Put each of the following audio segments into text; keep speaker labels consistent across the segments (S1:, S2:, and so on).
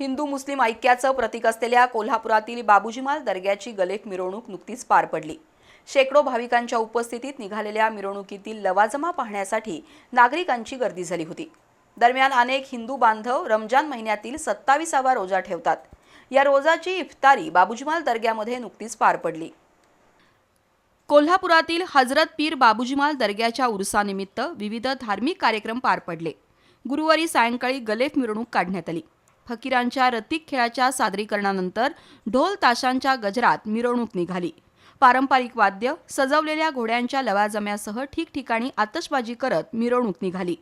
S1: हिंदू मुस्लिम ऐक्याचं प्रतीक असलेल्या कोल्हापुरातील बाबूजीमाल दर्ग्याची गलेख मिरवणूक नुकतीच पार पडली. शेकडो भाविकांच्या उपस्थितीत निघालेल्या मिरवणुकीतील लवाजमा पाहण्यासाठी नागरिकांची गर्दी झाली होती. दरम्यान अनेक हिंदू बांधव रमजान महिन्यातील सत्तावीसावा रोजा ठेवतात. या रोजाची इफ्तारी बाबूजीमाल दर्ग्यामध्ये नुकतीच पार पडली. कोल्हापुरातील हजरत पीर बाबूजीमाल दर्ग्याच्या उरुसानिमित्त विविध धार्मिक कार्यक्रम पार पडले. गुरुवारी सायंकाळी गलेफ मिरवणूक काढण्यात आली. फकीरांच्या रतिक खेळाच्या सादरीकरणानंतर ढोल ताशांच्या गजरात मिरवणूक निघाली. पारंपरिक वाद्य सजवलेल्या घोड्यांच्या लवाजम्यासह ठिकठिकाणी आतषबाजी करत मिरवणूक निघाली.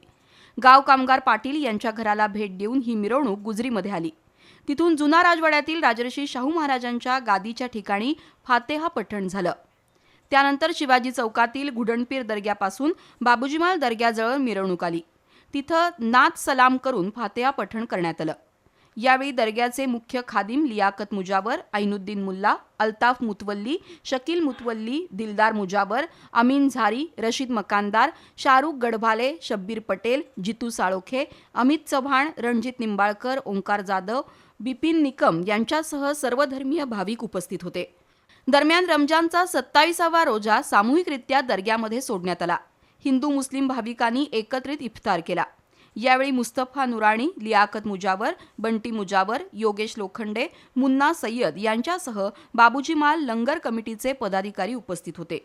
S1: गाव कामगार पाटील यांच्या घराला भेट देऊन ही मिरवणूक गुजरीमध्ये आली. तिथून जुना राजवाड्यातील राजर्षी शाहू महाराजांच्या गादीच्या ठिकाणी फातेहा पठण झालं. त्यानंतर शिवाजी चौकातील घुडणपीर दर्ग्यापासून बाबूजीमाल दर्ग्याजवळ मिरवणूक आली. तिथं नाथ सलाम करून फातेहा पठण करण्यात आलं. यावेळी दर्ग्याचे मुख्य खादिम लियाकत मुजावर ऐनुद्दीन मुल्ला अल्ताफ मुतवल्ली शकील मुतवल्ली दिलदार मुजावर अमीन झारी रशीद मकानदार शाहरुख गडभाले शब्बीर पटेल जितू साळोखे अमित चव्हाण रणजित निंबाळकर ओंकार जाधव बिपिन निकम यांच्यासह सर्वधर्मीय भाविक उपस्थित होते. दरम्यान रमजानचा सत्तावीसावा रोजा सामूहिकरित्या दर्ग्यामध्ये सोडण्यात आला. हिंदू मुस्लिम भाविकांनी एकत्रित इफ्तार केला. यावेळी मुस्तफा नुराणी लियाकत मुजावर बंटी मुजावर योगेश लोखंडे मुन्ना सय्यद यांच्यासह बाबूजी माल लंगर कमिटीचे पदाधिकारी उपस्थित होते.